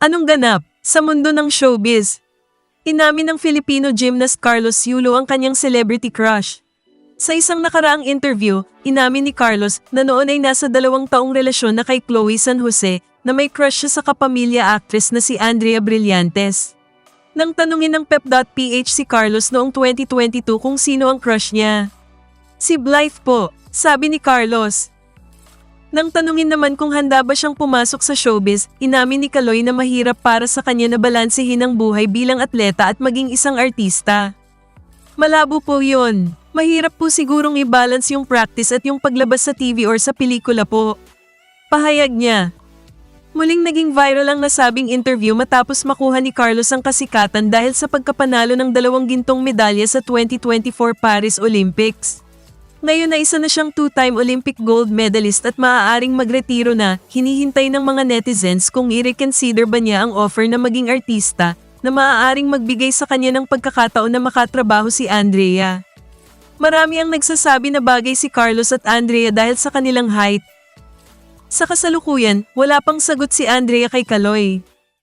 Anong ganap sa mundo ng showbiz? Inamin ng Filipino gymnast Carlos Yulo ang kanyang celebrity crush. Sa isang nakaraang interview, inamin ni Carlos na noon ay nasa dalawang taong relasyon na kay Chloe San Jose na may crush siya sa kapamilya actress na si Andrea Brillantes. Nang tanungin ng pep.ph si Carlos noong 2022 kung sino ang crush niya. Si Blythe po, sabi ni Carlos. Nang tanungin naman kung handa ba siyang pumasok sa showbiz, inamin ni Kaloy na mahirap para sa kanya na balansehin ang buhay bilang atleta at maging isang artista. Malabo po yun. Mahirap po sigurong i-balance yung practice at yung paglabas sa TV or sa pelikula po. Pahayag niya. Muling naging viral ang nasabing interview matapos makuha ni Carlos ang kasikatan dahil sa pagkapanalo ng dalawang gintong medalya sa 2024 Paris Olympics. Ngayon na isa na siyang two-time Olympic gold medalist at maaaring magretiro na, hinihintay ng mga netizens kung i-reconsider ba niya ang offer na maging artista na maaaring magbigay sa kanya ng pagkakataon na makatrabaho si Andrea. Marami ang nagsasabi na bagay si Carlos at Andrea dahil sa kanilang height. Sa kasalukuyan, wala pang sagot si Andrea kay Kaloy.